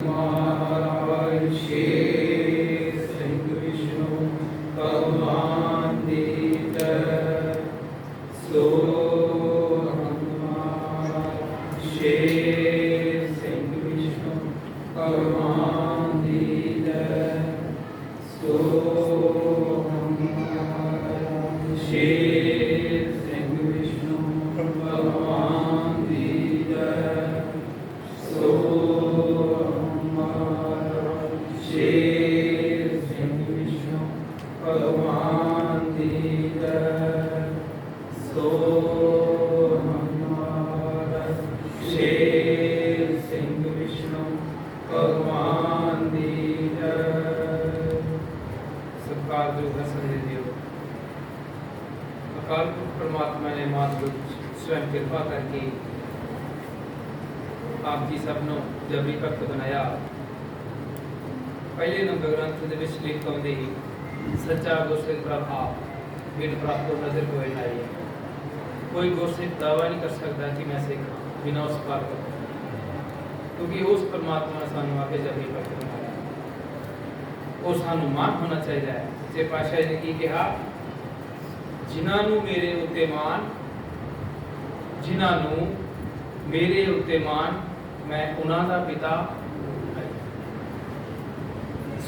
ਮਹਾਰਾਜ ਸ਼ੇਰ ਸਿੰਘ ਵਿਸ਼ਨੂੰ ਭਗਵਾਨ ਦੀ ਜੈ ਸੋ ਹਮਾਰਾ ਸ਼ੇਰ ਪਹਿਲੇ ਨੰਬਰ ਗ੍ਰੰਥ ਦੇ ਵਿੱਚ ਲਿਖ ਪਾਉਂਦੇ ਹੀ ਸੱਚਾ ਗੁਰਸਿੱਖ ਪ੍ਰਭਾ ਬਿਨ ਪ੍ਰਾਪਤ ਨਜ਼ਰ ਕੋਈ ਨਹੀਂ ਕੋਈ ਗੁਰਸਿੱਖ ਦਾਵਾ ਨਹੀਂ ਕਰ ਸਕਦਾ ਕਿ ਮੈਂ ਸਿੱਖ ਬਿਨਾਂ ਉਸ ਪਾਰ ਕਿਉਂਕਿ ਉਸ ਪਰਮਾਤਮਾ ਸਾਨੂੰ ਆਪੇ ਜਬਰੀ ਭਗਤ ਬਣਾਇਆ। ਉਹ ਸਾਨੂੰ ਮਾਨ ਹੋਣਾ ਚਾਹੀਦਾ ਹੈ। ਜੇ ਪਾਸ਼ਾ ਨੇ ਕੀ ਕਿਹਾ? ਜਿਨ੍ਹਾਂ ਨੂੰ ਮੇਰੇ ਉੱਤੇ ਮਾਨ ਜਿਨ੍ਹਾਂ ਨੂੰ ਮੇਰੇ ਉੱਤੇ ਮਾਨ ਮੈਂ ਉਹਨਾਂ ਦਾ ਪਿਤਾ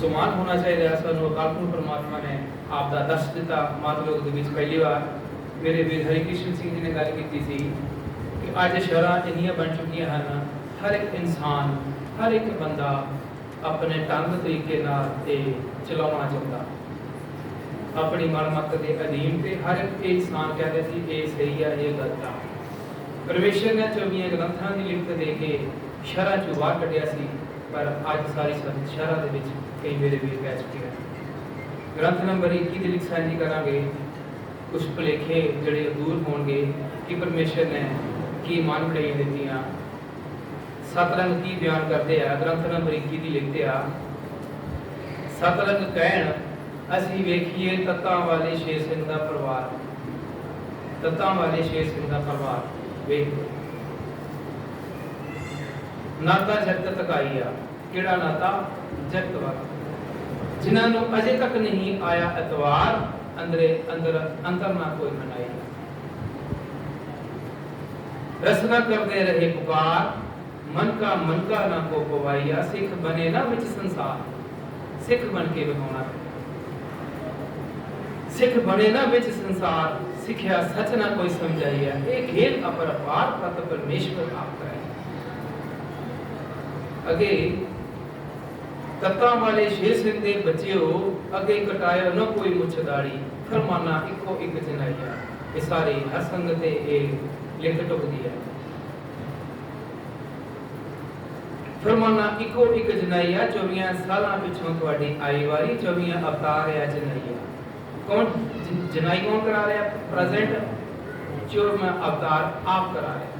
ਸਮਾਨ ਹੋਣਾ ਚਾਹੀਦਾ ਸਾਨੂੰ ਅਕਾਲ ਪੁਰਖ ਪ੍ਰਮਾਤਮਾ ਨੇ ਆਪ ਦਾ ਦਰਸ ਦਿੱਤਾ। ਮਾਤਲੋਕ ਦੇ ਵਿੱਚ ਪਹਿਲੀ ਵਾਰ ਮੇਰੇ ਵੀਰ ਹਰੀ ਸਿੰਘ ਜੀ ਨੇ ਗੱਲ ਕੀਤੀ ਸੀ ਕਿ ਅੱਜ ਸ਼ਰਾਂ ਇੰਨੀਆਂ ਬਣ ਚੁੱਕੀਆਂ ਹਨ। ਹਰ ਇੱਕ ਇਨਸਾਨ, ਹਰ ਇੱਕ ਬੰਦਾ ਆਪਣੇ ਢੰਗ ਤਰੀਕੇ ਨਾਲ ਤੇ ਚਲਾਉਣਾ ਚਾਹੁੰਦਾ। ਆਪਣੀ ਮਨਮਤ ਦੇ ਅਧੀਨ ਤੇ ਹਰ ਇੱਕ ਇਨਸਾਨ ਕਹਿੰਦੇ ਸੀ, ਇਹ ਸਹੀ ਹੈ ਇਹ ਗਲਤ ਆ। ਪਰਮੇਸ਼ਰ ਨੇ ਚੌਵੀਆਂ ਗ੍ਰੰਥਾਂ ਦੀ ਲਿਖਤ ਦੇ ਕੇ ਸ਼ਹਿਰਾਂ ਚੋਂ ਬਾਹਰ ਕੱਢਿਆ ਸੀ, ਪਰ ਅੱਜ ਸਾਰੀ ਸੰਗਤ ਸ਼ਰਾਂ ਦੇ ਵਿੱਚ ਕਈ ਮੇਰੇ ਵੀਰ ਪੈ ਚੁੱਕੇ ਹਨ ਗ੍ਰੰਥ ਨੰਬਰ 21 ਦੀ ਲਿਖ ਸਾਂਝੀ ਕਰਾਂਗੇ ਕੁਝ ਭੁਲੇਖੇ ਜਿਹੜੇ ਦੂਰ ਹੋਣਗੇ ਕਿ ਪਰਮੇਸ਼ਰ ਨੇ ਕੀ ਮਨ ਬਣਾਈ ਦਿੱਤੀਆਂ। ਸੱਤ ਕੀ ਬਿਆਨ ਕਰਦੇ ਆ? ਗ੍ਰੰਥ ਨੰਬਰ 21 ਦੀ ਲਿਖਦੇ ਆ, ਸੱਤ ਕਹਿਣ, ਅਸੀਂ ਵੇਖੀਏ ਤੱਤਾਂ ਵਾਲੇ ਛੇ ਸਿੰਘ ਦਾ ਪਰਿਵਾਰ। ਤੱਤਾਂ ਵਾਲੇ ਛੇ ਸਿੰਘ ਦਾ ਪਰਿਵਾਰ, ਵੇਖ ਨਾਤਾ ਜਗਤ ਤਕਾਈ ਕਿਹੜਾ ਨਾਤਾ? ਜਗਤ ਵਾਲਾ। ਜਿਨ੍ਹਾਂ ਨੂੰ ਅਜੇ ਤੱਕ ਨਹੀਂ ਆਇਆ ਇਤਵਾਰ ਅੰਦਰੇ ਅੰਦਰ ਅੰਦਰ ਨਾ ਕੋਈ ਮਨਾਈ ਰਸਨਾ ਕਰਦੇ ਰਹੇ ਪੁਕਾਰ ਮਨ ਕਾ ਮਨ ਕਾ ਨਾ ਕੋ ਪਵਾਈਆ, ਸਿੱਖ ਬਨੇ ਨਾ ਵਿੱਚ ਸੰਸਾਰ। ਸਿੱਖ ਬਣ ਕੇ ਵਿਖਾਉਣਾ ਸਿੱਖ ਬਣੇ ਨਾ ਵਿੱਚ ਸੰਸਾਰ, ਸਿੱਖਿਆ ਸੱਚ ਨਾ ਕੋਈ ਸਮਝਾਈਆ। ਇਹ ਖੇਲ ਅਪਰਪਾਰ ਪ੍ਰਤ ਪਰਮੇਸ਼ਵਰ ਆਪ ਕਰੇ ਅਗੇ ਤੱਤਾਂ ਵਾਲੇ ਛੇ ਸਿੰਘ ਦੇ ਬੱਚਿਓ, ਅੱਗੇ ਕਟਾਇਓ ਨਾ ਕੋਈ ਮੁੱਛ ਦਾੜੀ, ਫਰਮਾਨਾ ਇੱਕੋ ਇੱਕ ਜਨਾਈਆ ਇਹ ਸਾਰੀ ਹਰ ਸੰਗਤ ਤੇ ਇਹ ਲਿਖ ਟੁਕਦੀ ਹੈ। ਫਰਮਾਨਾ ਇੱਕੋ ਇੱਕ ਜਨਾਈਆ 24 ਸਾਲਾਂ ਪਿਛੋਂ ਤੁਹਾਡੀ ਆਈ ਵਾਰੀ 24 ਅਵਤਾਰ ਆ ਜਨਾਈਆ ਕੌਣ? ਜਨਾਈ ਕੌਣ ਕਰਾ ਰਿਹਾ? ਪ੍ਰੈਜ਼ੈਂਟ? ਚੌਵੀਂ ਅਵਤਾਰ ਆਪ ਕਰਾ ਰਿਹਾ।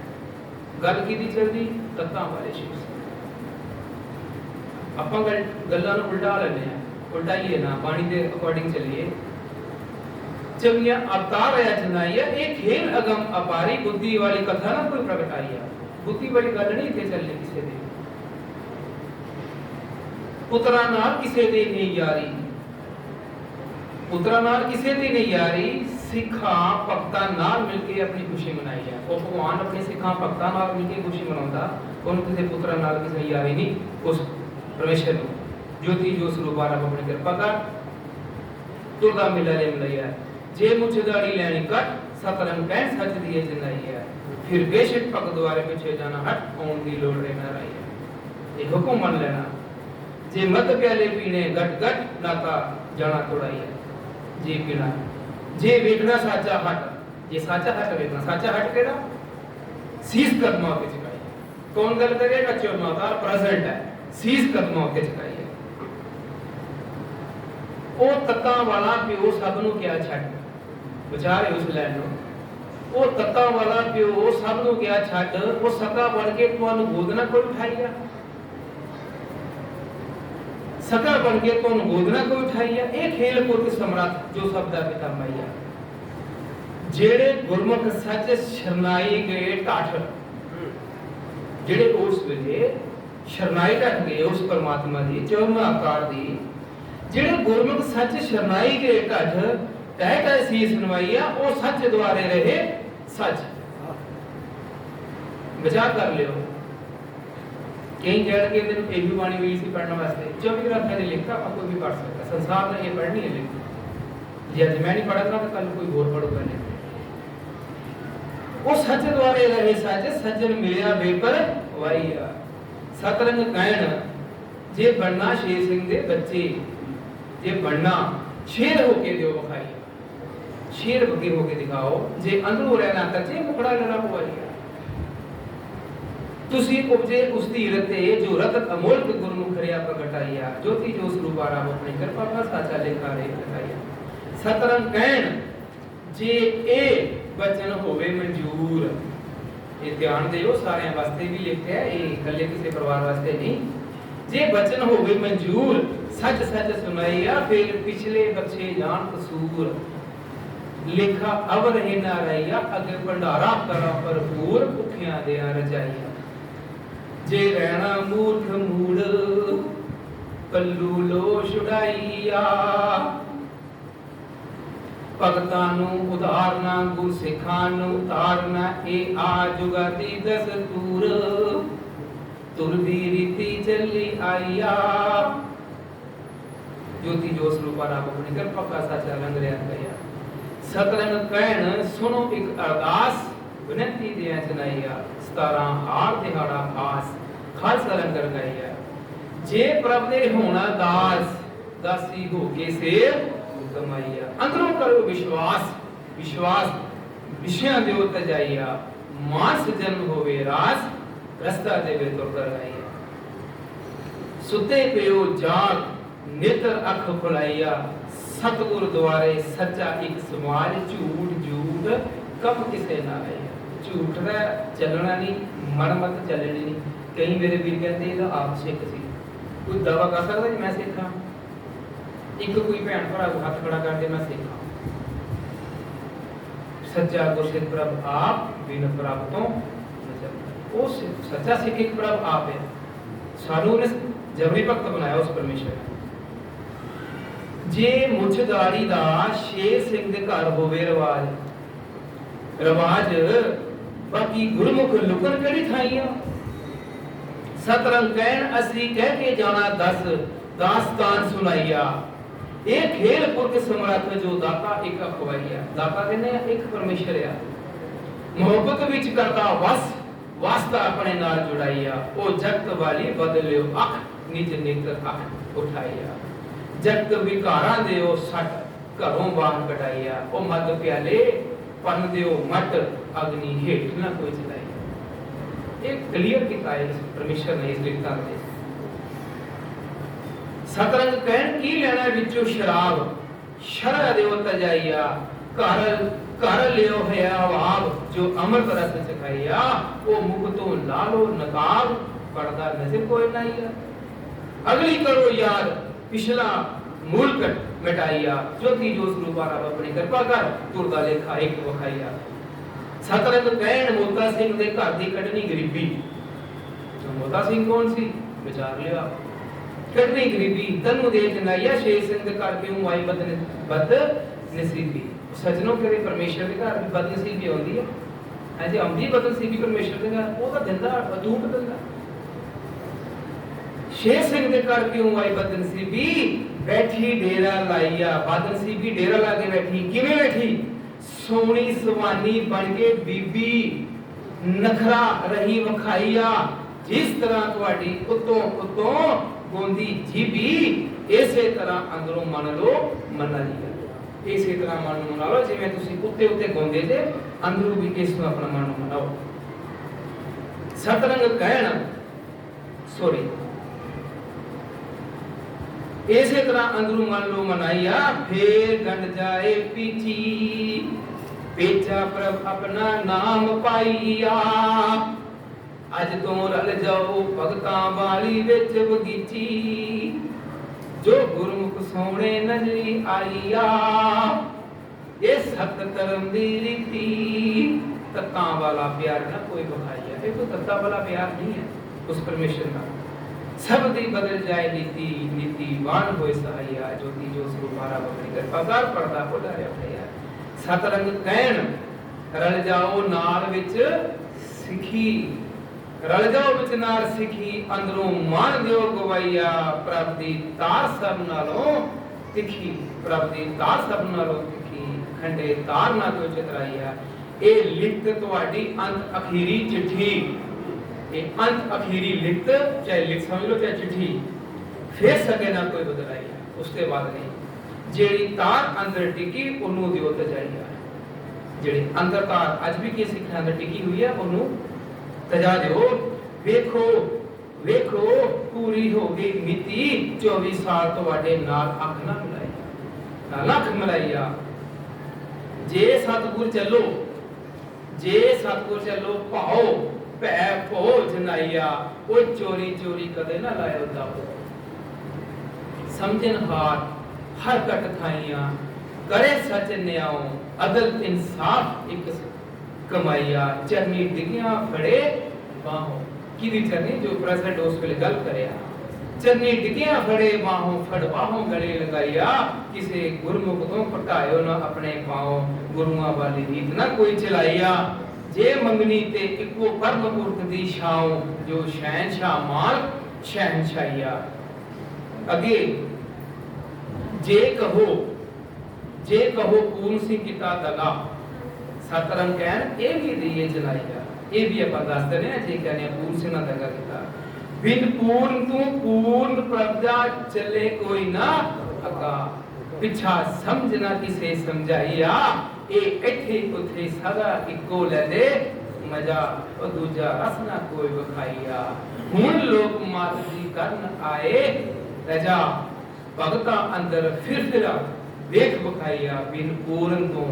ਗੱਲ ਕੀਤੀ ਚੱਲਦੀ? ਤੱਤਾਂ ਬਾਰੇ ਸ਼ੀਸ਼ ਆਪਾਂ ਗੱਲਾਂ ਨੂੰ ਉਲਟਾ ਲੈਂਦੇ ਆ ਉਲਟਾਈਏ ਨਾ ਬਾਣੀ ਦੇ ਅਕੋਰਡਿੰਗ ਚੱਲੀਏ। ਚਵੀਆਂ ਅਵਤਾਰ ਆਇਆ ਜਨਾਈਆ ਇਹ ਖੇਲ ਅਗਮ ਅਪਾਰੀ ਬੁੱਧੀ ਵਾਲੀ ਕਥਾ ਨਾ ਕੋਈ ਪ੍ਰਗਟਾਈ ਆ। ਬੁੱਧੀ ਵਾਲੀ ਗੱਲ ਨਹੀਂ ਇੱਥੇ ਚੱਲਣੀ ਕਿਸੇ ਦੀ। ਪੁੱਤਰਾਂ ਨਾਲ ਕਿਸੇ ਦੀ ਨਹੀਂ ਯਾਰੀ। ਪੁੱਤਰਾਂ ਨਾਲ ਕਿਸੇ ਦੀ ਨਹੀਂ ਯਾਰੀ, ਸਿੱਖਾਂ ਭਗਤਾਂ ਨਾਲ ਮਿਲ ਕੇ ਆਪਣੀ ਖੁਸ਼ੀ ਮਨਾਈ ਹੈ ਉਹ ਭਗਵਾਨ ਆਪਣੇ ਸਿੱਖਾਂ ਭਗਤਾਂ ਨਾਲ ਮਿਲ ਕੇ ਖੁਸ਼ੀ ਮਨਾਉਂਦਾ, ਉਹਨੂੰ ਕਿਸੇ ਪੁੱਤਰਾਂ ਨਾਲ ਕਿਸੇ ਯਾਰੀ ਨਹੀਂ। ਉਸ ਪਰਮੇਸ਼ਰ ਨੂੰ। ਜੋਤੀ, ਜੋ ਸਰੂਪਾਰਾ ਆਪਣੀ ਕਿਰਪਾ ਕਰ। ਤੁਰਦਾ ਮਿਲਾ ਲੈ ਮਿਲਿਆ ਜੇ ਮੁਝ ਦਾੜੀ ਲੈਣੀ ਕੱਟ ਸਤਰੰਗ ਕਹਿ ਸੱਚ ਦੀ ਇਹ ਜਿੰਦਾਈ ਹੈ ਫਿਰ ਬੇਸ਼ੱਕ ਭਗਤ ਦੁਆਰੇ ਪਿੱਛੇ ਜਾਣਾ ਹਟ ਆਉਣ ਦੀ ਲੋੜ ਰਹਿਣਾ ਰਹੀ ਹੈ ਇਹ ਹੁਕਮ ਮੰਨ ਲੈਣਾ। ਜੇ ਮਦ ਪਿਆਲੇ ਪੀਣੇ ਗਟ ਗਟ ਨਾਤਾ ਜਾਣਾ ਥੋੜਾਈ ਹੈ ਜੇ ਪੀਣਾ। ਜੇ ਵੇਖਣਾ ਸਾਚਾ ਹਟ, ਜੇ ਸਾਚਾ ਹਟ ਵੇਖਣਾ, ਸਾਚਾ ਹਟ ਕਿਹੜਾ? ਸੀਸ ਕਦਮਾਂ ਉੱਤੇ ਚੁਕਾਈ ਕੌਣ ਗੱਲ ਕਰੇਗਾ? ਚੋਮਾ ਦਾ ਪ੍ਰੈਜ਼ੈਂਟ ਹੈ। ਸੀਸ ਕਦਮਾਂ ਉੱਤੇ ਚੁਕਾਈ ਹੈ। ਉਹ ਤੱਤਾਂ ਵਾਲਾ ਪਿਓ ਸਭ ਨੂੰ ਕਿਹਾ ਛੱਡ। ਵਿਚਾਰੇ ਉਸ ਲੈਣ ਨੂੰ। ਉਹ ਤੱਤਾਂ ਵਾਲਾ ਪਿਓ ਸਭ ਨੂੰ ਕਿਹਾ ਛੱਡ। ਉਹ ਸਤਾ ਬਣ ਕੇ ਤੁਹਾਨੂੰ ਗੋਦ ਨਾ ਕੋਈ ਉਠਾਈਆ? ਸਕਾ ਬਣ ਕੇ ਤੁਹਾਨੂੰ ਗੋਦ ਨਾ ਕੋਈ ਉਠਾਈਆ? ਇਹ ਖੇਲ ਪੁਰਖ ਸਮਰੱਥ ਜੋ ਸਭ ਦਾ ਪਿਤਾ ਮਾਈਆ ਜਿਹੜੇ ਗੁਰਮੁਖ ਸੱਚ ਸ਼ਰਨਾਈ ਗਏ ਢਾਠ ਜਿਹੜੇ ਉਸ ਵੇਲੇ ਸ਼ਰਨਾਈ ਢੱਕ ਗਏ ਉਸ ਪਰਮਾਤਮਾ ਦੀ ਚੌਮਾ ਆਕਾਰ ਦੀ। ਜਿਹੜੇ ਗੁਰਮੁਖ ਸੱਚ ਸ਼ਰਨਾਈ ਦੇ ਢੱਠ ਤਹਿ ਤਹਿ ਸੀਸ ਨਵਾਈ ਉਹ ਸੱਚ ਦੁਆਰੇ ਰਹੇ ਸੱਚ। ਵਿਚਾਰ ਕਰ ਲਿਓ। ਕਈ ਕਹਿਣਗੇ ਮੈਨੂੰ ਇਹ ਵੀ ਬਾਣੀ ਵੀ ਸੀ ਪੜਨ ਵਾਸਤੇ। ਜੋ ਵੀ ਗ੍ਰੰਥਾਂ ਦੇ ਲਿਖਾ ਆਪਾਂ ਕੋਈ ਵੀ ਪੜ ਸਕਦਾ ਸੰਸਾਰ ਨੇ ਇਹ ਪੜ੍ਹਨੀ ਹੈ ਲਿਖ ਜੇ ਅੱਜ ਮੈਂ ਨਹੀਂ ਪੜਾਂਗਾ ਤਾਂ ਕੱਲ ਕੋਈ ਹੋਰ ਪੜੂਗਾ ਨਹੀਂ ਉਹ ਸੱਚ ਦੁਆਰੇ ਰਹੇ ਸੱਚ, ਸੱਜਣ ਮਿਲਿਆ ਬੇਪਰ ਵਾਈਆ ਸਤਰੰਗ ਕਹਿਣ ਜੇ ਬਣਨਾ ਸ਼ੇਰ ਸਿੰਘ ਦੇ ਬੱਚੇ ਜੇ ਬਣਨਾ ਸ਼ੇਰ ਹੋ ਕੇ ਦਿਓ ਵਿਖਾਈ ਸ਼ੇਰ ਵਗੇ ਹੋ ਕੇ ਦਿਖਾਓ ਜੇ ਅੰਦਰੋਂ ਰਹਿਣਾ ਕੱਚੇ ਮੁਕੜਾ ਲੜਾ ਹੋਇਆ ਤੁਸੀਂ ਉਪਜੇ ਉਸ ਦੀ ਰਤੇ ਜੋ ਰਤਤ ਅਮੋਲਕ ਗੁਰਮੁਖ ਰਿਆ ਪ੍ਰਗਟਾਈਆ ਜੋਤੀ ਜੋ ਸਰੂਪ ਆਰਾਮ ਆਪਣੀ ਕਿਰਪਾ ਨਾਲ ਸਾਚਾ ਲੇਖਾ ਰੇ ਲਗਾਈਆ ਸਤਰੰਗ ਕਹਿਣ ਜੇ ਇਹ ਬਚਨ ਹੋਵੇ ਮਨਜ਼ੂਰ ਇਹ ਧਿਆਨ ਦਿਓ, ਸਾਰਿਆਂ ਵਾਸਤੇ ਵੀ ਲਿਖਿਆ ਇਹ ਇਕੱਲੇ ਕਿਸੇ ਪਰਿਵਾਰ ਵਾਸਤੇ ਨਹੀਂ। ਜੇ ਬਚਨ ਹੋਵੇ ਮਨਜ਼ੂਰ ਸੱਚ ਸੱਚ ਸੁਣਾਈਆ ਫਿਰ ਪਿਛਲੇ ਬਖਸ਼ੇ ਜਾਣ ਕਸੂਰ। ਲਿਖਾ ਅਵਰ ਹੀ ਨਾ ਰਹੀਆ ਅਗੇ ਭੰਡਾਰਾ ਕਰਾ ਭਰਪੂਰ ਭੁੱਖਿਆਂ ਦੇ ਰਜਾਈਆ। ਜੇ ਰਹਿਣਾ ਮੂਰਖ ਮੂੜ ਪੱਲੂ ਲੋ ਛੁਡਾਈਆ ਭਗਤਾਂ ਨੂੰ ਉਧਾਰਨਾ, ਗੁਰ ਸਿੱਖਾਂ ਨੂੰ ਉਤਾਰਨਾ ਇਹ ਆ ਜੁਗਾ ਦੀ ਦਸਤੂਰ ਤੁਰ ਦੀ ਰੀਤੀ ਚੱਲੀ ਆਈਆ। ਜੋਤੀ ਜੋਤ ਸਰੂਪਾ ਰੱਬ ਆਪਣੀ ਕਿਰਪਾ ਕਾ ਸਾਚਾ ਲੰਗ ਰਿਆ ਗਿਆ ਸਤਰੰਗ ਕਹਿਣ, ਸੁਣੋ ਇੱਕ ਅਰਦਾਸ, ਬੇਨਤੀ ਦੇ ਚਨਾਈਆ 17 ਹਾਰ ਦਿਹਾੜਾ ਖਾਸ, ਖਾਲਸਾ ਲੰਗਰ ਗਾਈਆ। ਜੇ ਪ੍ਰਭ ਦੇ ਹੋਣਾ ਦਾਸ, ਦਾਸੀ ਹੋ ਕੇ ਸੇ ਕਮਾਈਆ ਅੰਦਰੋਂ ਕਰੋ ਵਿਸ਼ਵਾਸ। ਵਿਸ਼ਵਾਸ ਵਿਸ਼ਿਆਂ ਦੇ ਉੱਤੇ ਜਾਈਆ। ਮਾਨਸ ਜਨਮ ਹੋਵੇ, ਰਾਸ ਰਸਤਾ ਦੇ ਤੁਰ ਕਰ ਆਈਆ ਸੁਤੇ ਪਿਓ ਜਾਗ, ਨਿਤਰ ਅੱਖ ਖੁਲਾਈਆ ਸਤਿਗੁਰ ਦੁਆਰੇ ਸੱਚਾ ਇੱਕ ਸਮਾਜ, ਝੂਠ ਝੂਠ ਕਬ ਕਿਸੇ ਨਾ ਆਇਆ ਝੂਠ ਦਾ ਚੱਲਣਾ ਨਹੀਂ ਮਨਮਤ ਚੱਲਣੀ ਨਹੀਂ। ਕਈ ਮੇਰੇ ਵੀਰ ਕਹਿੰਦੇ, ਇਹਦਾ ਆਪ ਸਿੱਖ ਸੀ। ਕੋਈ ਦਾਵਾ ਕਰ ਸਕਦਾ ਜੀ ਮੈਂ ਸਿੱਖਾਂ? ਇੱਕ ਕੋਈ ਭੈਣ ਭਰਾ ਕੋ ਹੱਥ ਖੜਾ ਕਰਕੇ ਮੈਂ ਸਿੱਖਾਂ। ਸੱਚਾ ਗੁਰਸਿੱਖ ਪ੍ਰਭ ਆਪ, ਬਿਨ ਪ੍ਰਭ ਤੋਂ ਉਹ ਸੱਚਾ ਸਿੱਖ ਇੱਕ ਪ੍ਰਭ ਆਪ ਹੈ। ਸਾਨੂੰ ਉਹਨੇ ਜਬਰੀ ਭਗਤ ਬਣਾਇਆ ਉਸ ਪਰਮੇਸ਼ਰ ਜੇ ਮੁੱਛਦਾਰੀ ਦਾ ਸ਼ੇਰ ਸਿੰਘ ਦੇ ਘਰ ਹੋਵੇ ਰਵਾਜ ਰਵਾਜ ਬਾਕੀ ਗੁਰਮੁਖ ਲੁਕਣ ਕਿਹੜੀ ਥਾਈਆਂ ਸਤਰੰਗ ਕਹਿਣ, ਅਸੀਂ ਕਹਿ ਕੇ ਜਾਣਾ ਦਸ ਦਾਸਤਾਨ ਸੁਣਾਈਆ। ਇਹ ਖੇਲ ਪੁਰਖ ਸਮਰੱਥ ਜੋ ਦਾਤਾ ਇੱਕ ਅਖਵਾਈਆ ਦਾਤਾ ਕਹਿੰਦੇ ਆ ਇੱਕ ਪਰਮੇਸ਼ਰ ਆ। ਮੁਹੱਬਤ ਵਿੱਚ ਕਰਦਾ ਵਸ ਵਾਸਤਾ ਆਪਣੇ ਨਾਲ ਜੁੜਾਈਆ ਉਹ ਜਗਤ ਵਾਲੀ ਬਦਲਿਓ ਅੱਖ, ਨਿਜ ਨਿਤ ਅੱਖ ਉਠਾਈਆ ਜਗਤ ਵਿਕਾਰਾਂ ਦਿਓ ਸੱਟ, ਘਰੋਂ ਬਾਹਰ ਕਢਾਈਆ ਉਹ ਮਦ ਪਿਆਲੇ, ਪੰਨ ਦਿਓ ਮਟ, ਅਗਨੀ ਹੇਠ ਨਾ ਕੋਈ ਚਲਾਈਆ ਇਹ ਕਲੀਅਰ ਕੀਤਾ ਹੈ ਪਰਮੇਸ਼ਰ ਨੇ ਇਸ ਲਿਖਤਾਂ ਦੇ ਸਤਰੰਗ ਕਹਿਣ, ਕੀ ਲੈਣਾ ਵਿੱਚੋਂ ਸ਼ਰਾਬ? ਸ਼ਰਅ ਦੇ ਉਤ ਘਰ ਘਰ ਲਿਓ ਹੈ ਆਵਾਬ ਜੋ ਅੰਮ੍ਰਿਤ ਰਸ ਚਖਾਈਆ ਉਹ ਮੁਖ ਤੋਂ ਲਾਲੋ ਨਕਾਬ, ਪੜਦਾ ਨਜ਼ਰ ਕੋਈ ਨਹੀਂ ਆ। ਅਗਲੀ ਕਰੋ ਯਾਦ, ਪਿਛਲਾ ਮੂਲ ਕਟ ਮਿਟਾਈਆ ਜੋਤੀ ਜੋ ਸਰੂਪਾ ਰੱਬ ਆਪਣੀ ਕਿਰਪਾ ਕਰ ਤੁਰਦਾ ਲੇਖਾ ਇੱਕ ਵਖਾਈਆ। ਸਤਰੰਗ ਕਹਿਣ, ਮੋਤਾ ਸਿੰਘ ਦੇ ਘਰ ਦੀ ਕੱਢਣੀ ਗਰੀਬੀ। ਮੋਤਾ ਸਿੰਘ ਕੌਣ ਸੀ? ਵਿਚਾਰ ਲਿਆ। ਕੱਢਣੀ ਗਰੀਬੀ। ਤੈਨੂੰ ਦੇ ਜਨਾਈਆ ਸ਼ੇਰ ਸਿੰਘ ਦੇ ਘਰ ਕਿਉਂ ਬਦ ਨਸੀਬੀ। ਸਜਣੋ ਕਰੇ ਪਰਮੇਸ਼ਰ ਦੇ ਘਰ ਬਦ ਨਸੀਬੀ ਆਉਂਦੀ ਹੈ ਹਾਂਜੀ ਆਉਂਦੀ ਬਦ ਨਸੀਬੀ ਪਰਮੇਸ਼ਰ ਦੇ ਘਰ, ਉਹ ਤਾਂ ਦਿੰਦਾ ਅਦੂਟ ਦਿੰਦਾ। ਸ਼ੇਰ ਸਿੰਘ ਦੇ ਘਰ ਕਿਉਂ ਆਈ ਬਦ ਬੈਠੀ ਡੇਰਾ ਲਾਈਆ। ਬਦ ਡੇਰਾ ਲਾ ਕੇ ਬੈਠੀ। ਕਿਵੇਂ ਬੈਠੀ? ਸੋਹਣੀ ਸੁਵਾਨੀ ਬਣ ਕੇ ਬੀਬੀ ਨਖਰਾ ਰਹੀ ਵਖਾਈਆ। ਜਿਸ ਤਰ੍ਹਾਂ ਤੁਹਾਡੀ ਉਤੋਂ ਉਤੋਂ ਗੋਂਦੀ ਜੀਬੀ ਇਸੇ ਤਰ੍ਹਾਂ ਅੰਦਰੋਂ ਮੰਨ ਲਓ ਮੰਨ ਲਈ ਇਸੇ ਤਰ੍ਹਾਂ ਮਨ ਨੂੰ ਮਨਾ ਲਓ, ਜਿਵੇਂ ਤੁਸੀਂ ਉੱਤੇ ਉੱਤੇ ਗਾਉਂਦੇ ਜੇ, ਅੰਦਰੋਂ ਵੀ ਇਸ ਨੂੰ ਆਪਣਾ ਮਨ ਨੂੰ ਮਨਾਓ। ਸਤਰੰਗ ਕਹਿਣ ਸੋਰੀ ਇਸੇ ਤਰ੍ਹਾਂ ਅੰਦਰੋਂ ਮੰਨ ਲਓ ਮਨਾਈਆ ਫੇਰ ਗੰਢ ਜਾਏ ਪੀਚੀ। ਪੇਚਾ ਪ੍ਰਭ ਆਪਣਾ ਨਾਮ ਪਾਈਆ ਅੱਜ ਤੋਂ ਰਲ ਜਾਓ ਭਗਤਾਂ ਵਾਲੀ ਵਿੱਚ ਬਗੀਚੀ। ਜੋ ਗੁਰਮੁਖ ਸੋਹਣੇ ਨਜ਼ਰੀ ਆਈਆ ਇਹ ਸਤ ਧਰਮ ਦੀ ਰੀਤੀ। ਤਤਾਂ ਵਾਲਾ ਪਿਆਰ ਨਾ ਕੋਈ ਵਿਖਾਈਆ। ਇਹ ਕੋਈ ਤੱਤਾਂ ਵਾਲਾ ਪਿਆਰ ਨਹੀਂ ਹੈ ਉਸ ਪਰਮੇਸ਼ਰ ਦਾ ਸਭ ਦੀ ਬਦਲ ਜਾਏ ਨੀਤੀ ਨੀਤੀ ਵਾਣ ਹੋਏ ਸਹਾਇਆ। ਜੋਤੀ ਜੋ ਸਰੂਪਾਰਾ ਬਕਰੀ ਕਰ ਪਰਦਾ ਉਡਾਰਿਆ ਭਇਆ ਸਤ ਰੰਗ ਕਹਿਣ, ਰਲ ਜਾਓ ਨਾਲ ਵਿੱਚ ਸਿੱਖੀ। ਰਲ ਜਾਓ ਵਿੱਚ ਨਾਲ ਸਿੱਖੀ, ਅੰਦਰੋਂ ਮਨ ਦਿਓ ਗਵਾਈਆ ਪ੍ਰਭ ਦੀ ਤਾਰ ਸਭ ਨਾਲੋਂ ਤਿੱਖੀ। ਪ੍ਰਭ ਦੀ ਤਾਰ ਸਭ ਨਾਲੋਂ ਤਿੱਖੀ, ਖੰਡੇ ਤਾਰ ਨਾ ਕੋਈ ਚਤਰਾਈਆ। ਇਹ ਲਿਖਤ ਤੁਹਾਡੀ ਅੰਤ ਅਖੀਰੀ ਚਿੱਠੀ। ਇਹ ਅੰਤ ਅਖੀਰੀ ਲਿਖਤ, ਚਾਹੇ ਲਿਖ ਸਮਝ ਲਓ, ਚਾਹੇ ਚਿੱਠੀ। ਫੇਰ ਸਕੇ ਨਾ ਕੋਈ ਬਦਲਾਈਆ, ਉਸ ਤੋਂ ਬਾਅਦ ਨਹੀਂ। ਜਿਹੜੀ ਤਾਰ ਅੰਦਰ ਟਿਕੀ, ਉਹਨੂੰ ਦਿਓ ਤਜਾਈਆ ਜਿਹੜੀ ਅੰਦਰ ਤਾਰ ਅੱਜ ਵੀ ਕੀ ਸਿੱਖਣਾ ਅੰਦਰ ਟਿਕੀ ਹੋਈ ਹੈ ਉਹਨੂੰ ਤਜਾ ਦਿਓ। ਵੇਖੋ ਵੇਖੋ, ਪੂਰੀ ਹੋ ਗਈ ਮਿਤੀ 24 ਸਾਲ ਤੁਹਾਡੇ ਨਾਲ ਅੱਖ ਨਾ ਮਿਲਾਈਆ ਨਾਲ ਅੱਖ ਮਿਲਾਈਆ ਜੇ ਸਤਿਗੁਰ ਚੱਲੋ, ਜੇ ਸਤਿਗੁਰ ਚੱਲੋ ਭਾਓ ਭੈ ਭੋ ਜਨਾਈਆ ਉਹ ਚੋਰੀ ਚੋਰੀ ਕਦੇ ਨਾ ਲਾਇਓ ਦਾਓ ਸਮਝਨ ਹਾਰ ਹਰ ਕਟ ਖਾਈਆਂ ਕਰੇ ਸਚ ਨਿਆਉ, ਅਦਲ ਇਨਸਾਫ ਇੱਕ ਕਮਾਈਆ, ਚਰਨੀ ਡਿਗਿਆ, ਫੜੇ। ਬਾਹੋਂ ਕਿਹਦੀ ਚਰਨੀ? ਜੋ ਪ੍ਰੈਜ਼ੀਡੈਂਟ ਉਸ ਵੇਲੇ ਗੱਲ ਕਰਿਆ। ਚਰਨੀ ਡਿਗਿਆ, ਫੜੇ। ਬਾਹੋਂ ਫੜ, ਬਾਹੋਂ ਗਲੇ ਲਗਾਇਆ। ਕਿਸੇ ਗੁਰਮੁਖ ਤੋਂ ਪਟਾਇਓ ਨਾ ਆਪਣੇ ਪਾਉ। ਗੁਰੂਆਂ ਵਾਲੀ ਰੀਤ ਨਾ ਕੋਈ ਚਲਾਈਆ ਜੇ ਮੰਗਣੀ ਤੇ ਇੱਕੋ ਕਰਮ ਪੁਰਖ ਦੀ ਛਾਉ, ਜੋ ਸ਼ਹਿਨशाह ਮਾਲ ਸ਼ਹਿਨशाहीਆ ਅਗੇ, ਜੇ ਕਹੋ ਜੇ ਕਹੋ ਪੂਰਨ ਸਿੰਘ ਕੀਤਾ ਦਗਾ ਸਤਰੰਗ ਕਹਿਣ, ਇਹ ਵੀ ਦਈਏ ਜਲਾਈਆ ਇਹ ਵੀ ਆਪਾਂ ਦੱਸਦੇ ਨੇ ਜੇ ਕਹਿੰਦੇ ਆ ਪੂਰਨ ਸਿੰਘ ਨਾਲ ਦਗਾ ਬਿਨ ਪੂਰਨ ਤੂੰ ਪੂਰਨ ਪ੍ਰਭਜਾ ਚੱਲੇ ਕੋਈ ਨਾ ਅਗਾ ਪਿਛਾ ਸਮਝ ਕਿਸੇ ਸਮਝਾਈਆ ਇਹ ਇੱਥੇ ਉਥੇ ਸਦਾ ਇੱਕੋ ਲੈਦੇ ਮਜ਼ਾ। ਉਹ ਦੂਜਾ ਰਸ ਨਾ ਕੋਈ ਵਿਖਾਈਆ ਹੁਣ ਲੋਕ ਮਾਤ ਦੀ ਕਰਨ ਆਏ, ਰਜਾ। ਭਗਤਾਂ ਅੰਦਰ ਫਿਰ ਫਿਰਾ ਵੇਖ ਵਿਖਾਈਆ ਬਿਨ ਪੂਰਨ ਤੋਂ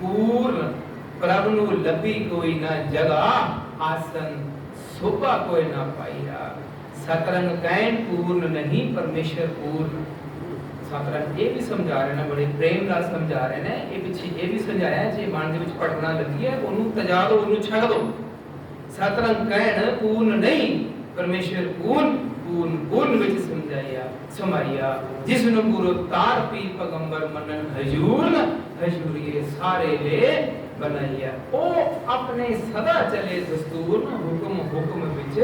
ਪੂਰਨ ਪ੍ਰਭ ਨੂੰ ਲੱਭੀ ਕੋਈ ਨਾ ਜਗਾ ਆਸਨ ਸੋਭਾ ਕੋਈ ਨਾ ਪਾਈਆ। ਸਤਰੰਗ ਕਹਿਣ ਪੂਰਨ ਨਹੀਂ, ਪਰਮੇਸ਼ਰ ਪੂਰਨ। ਸਤਰੰਗ ਇਹ ਵੀ ਸਮਝਾ ਰਹੇ ਨੇ, ਬੜੇ ਪ੍ਰੇਮ ਨਾਲ ਸਮਝਾ ਰਹੇ ਨੇ। ਇਹ ਪਿੱਛੇ ਇਹ ਵੀ ਸਮਝਾਇਆ, ਜੇ ਮਨ ਦੇ ਵਿੱਚ ਪਟਣਾ ਲੱਗੀ ਹੈ, ਉਹਨੂੰ ਤਜਾ ਦਿਓ ਉਹਨੂੰ ਛੱਡ ਦਿਓ ਸਤਰੰਗ ਕਹਿਣ ਪੂਰਨ ਨਹੀਂ, ਪਰਮੇਸ਼ਰ ਪੂਰਨ ਪੂਰਨ ਪੂਰਨ ਵਿੱਚ ਸਮਝਾਇਆ, ਸਮਾਇਆ। ਜਿਸ ਨੂੰ ਗੁਰੂ ਤਾਰ ਪੀ ਪਗੰਬਰ ਮੰਨਣ, ਹਜੂਰ, ਹਜੂਰੀਏ ਸਾਰੇ ਲੈ ਬਣਾਇਆ ਉਹ ਆਪਣੇ ਸਦਾ ਚਲੇ ਦਸਤੂਰ ਨੂੰ ਹੁਕਮ ਹੁਕਮ ਵਿੱਚ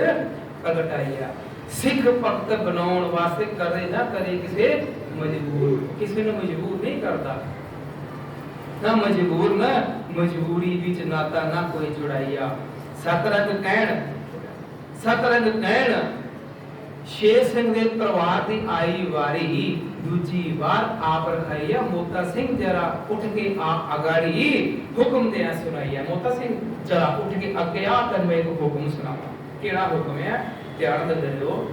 ਪ੍ਰਗਟਾਇਆ ਸਿੱਖ ਭਗਤ ਬਣਾਉਣ ਵਾਸਤੇ ਕਰੇ ਨਾ ਕਰੇ ਕਿਸੇ ਮਜਬੂਰ ਕਿਸੇ ਨੂੰ ਮਜਬੂਰ ਨਹੀਂ ਕਰਦਾ ਨਾ ਮਜਬੂਰ ਨਾ ਮਜਬੂਰੀ ਵਿੱਚ ਨਾਤਾ ਨਾ ਕੋਈ ਜੁੜਾਈਆ ਸਤਰੰਗ ਕਹਿਣ ਸਤਰੰਗ ਕਹਿਣ ਸ਼ੇਰ ਸਿੰਘ ਦੇ ਪਰਿਵਾਰ ਦੀ ਆਈ ਵਾਰੀ ਦੂਜੀ ਵਾਰ ਆਪ ਰਖਾਈਆ। ਮੋਤਾ ਸਿੰਘ ਜਰਾ ਉੱਠ ਕੇ ਆ ਅਗਾੜੀ ਹੁਕਮ ਦਿਆ ਸੁਣਾਈਆ। ਮੋਤਾ ਸਿੰਘ ਜਰਾ ਉੱਠ ਕੇ ਅੱਗੇ ਆ, ਤਨ ਮੈਂ ਇੱਕ ਹੁਕਮ ਸੁਣਾਵਾ। ਕਿਹੜਾ ਹੁਕਮ ਹੈ? ਧਿਆਨ ਦੇ ਦਿਓ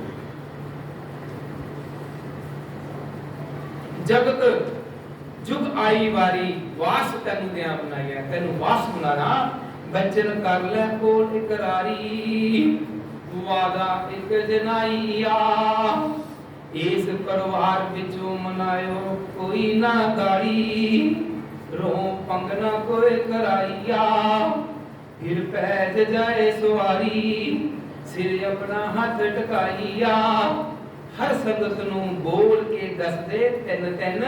ਜਗਤ, ਜੁਗ ਆਈ ਵਾਰੀ ਵਾਸ ਤੈਨੂੰ ਦਿਆਂ ਬਣਾਇਆ ਤੈਨੂੰ ਵਾਸ ਬਣਾਣਾ। ਬਚਨ ਕਰ ਲੈ ਕੋਲ ਇਕਰਾਰੀ। ਵਾਦਾ ਇੱਕ ਜਨਾਈਆ ਇਸ ਪਰਿਵਾਰ ਵਿੱਚੋਂ ਮਨਾਇਓ, ਕੋਈ ਨਾ ਗਾੜੀ। ਰੋ ਪੰਗਨਾ ਕੋਈ ਕਰਾਈਆ, ਫਿਰ ਪੈਜ ਜਾਏ ਸਵਾਰੀ। ਸਿਰ ਆਪਣਾ ਹੱਥ ਟਕਾਈਆ, ਹਰ ਸੰਗਤ ਨੂੰ ਬੋਲ ਕੇ ਦੱਸਦੇ ਤਿੰਨ ਤਿੰਨ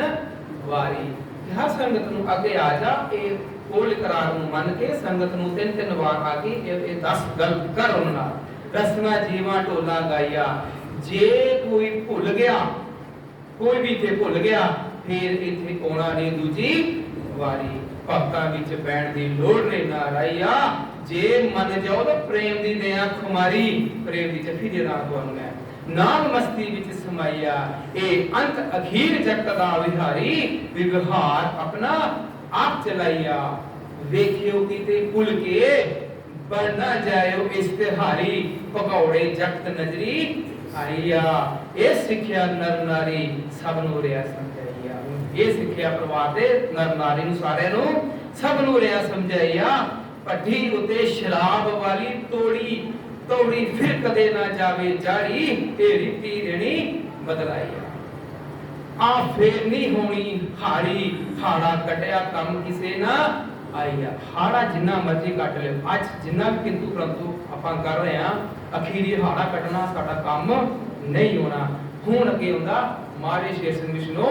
ਵਾਰੀ। ਹਰ ਸੰਗਤ ਨੂੰ ਅੱਗੇ ਆ ਜਾ, ਇਹ ਕੋਲ ਇਕਰਾਰ ਨੂੰ ਮੰਨ ਕੇ ਸੰਗਤ ਨੂੰ ਤਿੰਨ ਤਿੰਨ ਵਾਰ ਆ ਕੇ ਇਹ ਇਹ ਦੱਸ ਗੱਲ ਕਰ ਉਹਨਾਂ ਰਸਨਾ ਜੀਵਾ, ਢੋਲਾ ਗਾਇਆ ਜੇ ਕੋਈ ਭੁੱਲ ਗਿਆ, ਕੋਈ ਵੀ ਇੱਥੇ ਭੁੱਲ ਗਿਆ, ਫਿਰ ਇੱਥੇ ਆਉਣਾ ਨਹੀਂ, ਦੂਜੀ ਵਾਰੀ। ਭਗਤਾਂ ਵਿੱਚ ਬੈਣ ਦੀ ਲੋੜ ਨਹੀਂ ਨਾ ਜੇ ਮੰਨ ਜਾਓ ਤਾਂ ਪ੍ਰੇਮ ਦੀ ਦਇਆ ਖੁਮਾਰੀ ਪ੍ਰੇਮ ਦੀ ਜੱਫੀ ਦੇ ਨਾਲ ਤੁਹਾਨੂੰ ਹੈ ਨਾਮ ਮਸਤੀ ਵਿੱਚ ਸਮਾਇਆ, ਇਹ ਅੰਤ ਅਖੀਰ ਜਗਤ ਦਾ ਵਿਹਾਰੀ, ਵਿਵਹਾਰ ਆਪਣਾ ਆਪ ਚਲਾਈਆ ਵੇਖਿਓ ਕਿਤੇ ਭੁੱਲ ਕੇ, ਬਣ ਨਾ ਜਾਇਓ ਇਸਤਿਹਾਰੀ ਪਕੌੜੇ ਜਗਤ ਨਜ਼ਰੀ ਆਈਆ। ਇਹ ਸਿੱਖਿਆ ਨਰ ਨਾਰੀ ਸਭ ਨੂੰ ਰਿਆ ਸਮਝਾਈਆ। ਇਹ ਸਿੱਖਿਆ ਪਰਿਵਾਰ ਦੇ ਨਰ ਨਾਰੀ ਨੂੰ ਸਾਰਿਆਂ ਨੂੰ ਸਭ ਨੂੰ ਰਿਆ ਸਮਝਾਈਆ। ਪੱਠੀ ਉਤੇ ਸ਼ਰਾਬ ਵਾਲੀ ਤੋੜੀ ਤੋੜੀ ਫਿਰ ਕਦੇ ਨਾ ਜਾਵੇ ਜਾੜੀ ਇਹ ਰੀਤੀ ਰਣੀ ਬਦਲਾਈਆ। ਆ ਫੇਰ ਨਹੀਂ ਹੋਣੀ ਹਾੜੀ ਹਾੜਾ ਕਟਿਆ ਕੰਮ ਕਿਸੇ ਨਾ ਆਈਆ ਹਾੜਾ ਜਿੰਨਾ ਮਰਜ਼ੀ ਕੱਟ ਲਿਓ। ਅੱਜ ਜਿੰਨਾ ਵੀ ਕਿੰਤੂ ਪਰੰਤੂ ਆਪਾਂ ਕਰ ਰਹੇ ਆ ਅਖੀਰੀ ਹਾੜਾ ਕੱਟਣਾ ਸਾਡਾ ਕੰਮ ਨਹੀਂ ਹੋਣਾ। ਹੁਣ ਅੱਗੇ ਹੁੰਦਾ ਮਾਰੇ ਸ਼ੇਰ ਸਿੰਘ ਵਿਸ਼ਨੂੰ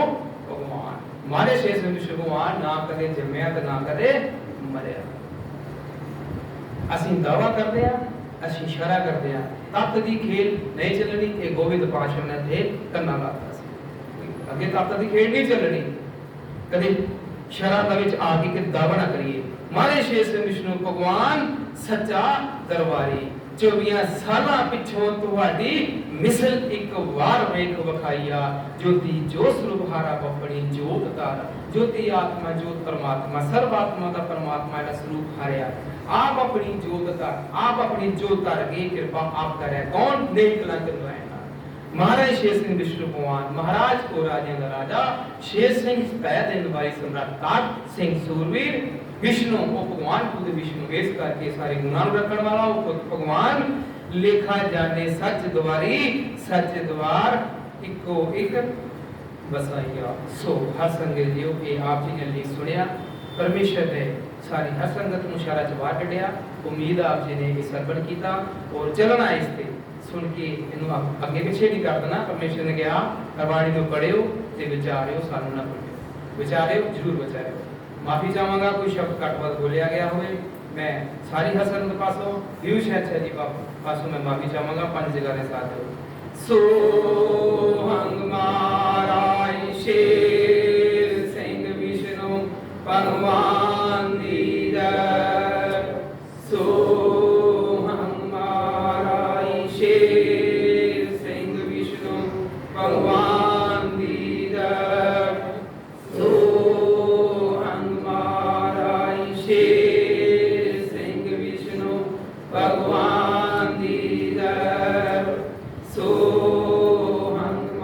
ਭਗਵਾਨ। ਮਾਰੇ ਸ਼ੇਰ ਸਿੰਘ ਵਿਸ਼ਨੂੰ ਭਗਵਾਨ ਨਾ ਕਦੇ ਜੰਮਿਆ ਤੇ ਨਾ ਕਦੇ ਮਰਿਆ। ਅਸੀਂ ਦਾਵਾ ਕਰਦੇ ਆ ਅਸੀਂ ਇਸ਼ਾਰਾ ਕਰਦੇ ਆ ਤਤ ਦੀ ਖੇਲ ਨਹੀਂ ਚੱਲਣੀ, ਇਹ ਗੋਬਿੰਦ ਪਾਸ਼ਾ ਨੇ ਤੇ ਕੰਨਾ ਲਾਤਾ ਸੀ। ਅੱਗੇ ਤਤ ਦੀ ਖੇਡ ਨਹੀਂ ਚੱਲਣੀ। ਕਦੇ ਸ਼ਰਾਂ ਵਿੱਚ ਆ ਕੇ ਕਿ ਦਾਵਾ ਨਾ ਕਰੀਏ। ਮਾਰੇ ਸ਼ੇਰ ਵਿਸ਼ਨੂੰ, ਭਗਵਾਨ ਸੱਚਾ ਦਰਬਾਰੀ 24 ਸਾਲਾਂ ਪਿੱਛੋਂ ਤੁਹਾਡੀ ਮਿਸਲ ਇੱਕ ਵਾਰ ਵੇਖ ਵਿਖਾਈਆ। ਜੋਤੀ ਜੋ ਸਰੂਪ ਹਾਰਾ ਬਪੜੀ ਜੋਤ ਤਾਰ ਜੋਤੀ ਆਤਮਾ, ਜੋਤ ਪਰਮਾਤਮਾ ਸਰਬ ਆਤਮਾ ਦਾ ਪਰਮਾਤਮਾ ਦਾ ਸਰੂਪ ਹਾਰਿਆ। ਆਪ ਆਪਣੀ ਜੋਤ ਤਾਰ ਆਪ ਆਪਣੀ ਜੋਤ ਤਾਰ ਕੇ ਕਿਰਪਾ ਆਪ ਕਰੇ ਕੌਣ? ਨਹੀਂ ਕਲੰਕ ਮਹਾਰਾਜ ਸ਼ੇਰ ਸਿੰਘ ਵਿਸ਼ਨੂੰ ਭਗਵਾਨ ਮਹਾਰਾਜ ਕੋ ਰਾਜਿਆਂ ਦਾ ਰਾਜਾ, ਸ਼ੇਰ ਸਿੰਘ ਪੈ ਦੇ ਨਿਵਾਈ ਸਮਰਾਟ ਕਾਟ ਸਿੰਘ ਸੂਰਵੀਰ, ਵਿਸ਼ਨੂੰ, ਉਹ ਭਗਵਾਨ ਖੁਦ ਵਿਸ਼ਨੂੰ ਇਸ ਕਰਕੇ ਸਾਰੇ ਗੁਣਾਂ ਨੂੰ ਰੱਖਣ ਵਾਲਾ, ਉਹ ਭਗਵਾਨ, ਲੇਖਾ ਜਾਣੇ ਸੱਚ ਦਵਾਰੀ, ਸੱਚ ਦਵਾਰ, ਇੱਕੋ ਇੱਕ ਵਸਾਈਆ। ਸੋ ਹਰ ਸੰਗਤ ਜੀਓ ਇਹ ਆਪ ਜੀ ਨੇ ਲਈ ਸੁਣਿਆ, ਪਰਮੇਸ਼ਰ ਨੇ ਸਾਰੀ ਹਰ ਸੰਗਤ ਨੂੰ ਸ਼ਾਰਾ ਚ ਬਾਹਰ ਕੱਢਿਆ ਉਮੀਦ ਆਪ ਜੀ ਨੇ ਇਹ ਸਰਵਣ ਕੀਤਾ ਔਰ ਚੱਲਣਾ ਇਸ ਤੇ। ਸੁਣ ਕੇ ਇਹਨੂੰ ਆਪ- ਅੱਗੇ ਪਿੱਛੇ ਨਹੀਂ ਕਰ ਦੇਣਾ, ਪਰਮੇਸ਼ਰ ਨੇ ਕਿਹਾ ਅਰਵਾਣੀ ਨੂੰ ਪੜਿਓ ਤੇ ਵਿਚਾਰਿਓ, ਸਾਨੂੰ ਨਾ ਭੁੱਲਿਓ ਵਿਚਾਰਿਓ, ਜ਼ਰੂਰ ਵਿਚਾਰਿਓ। ਮਾਫੀ ਚਾਹਾਂਗਾ, ਕੋਈ ਸ਼ਬਦ ਘੱਟ ਵੱਧ ਬੋਲਿਆ ਗਿਆ ਹੋਵੇ। ਮੈਂ ਸਾਰੀ ਹਸਨ ਦੇ ਪਾਸੋਂ ਵਿਊ ਸ਼ਹਿਰ ਜੀ ਪਾਸੋਂ ਮੈਂ ਮਾਫੀ ਚਾਹਾਂਗਾ, ਪੰਜ ਜਗ੍ਹਾ ਦੇ ਸਾਥ ਸੋ ਹੰਗ ਮਾਰਾਈ ਸ਼ੇਰ ਸਿੰਘ, ਵਿਸ਼ਨੂੰ, ਭਗਵਾਨ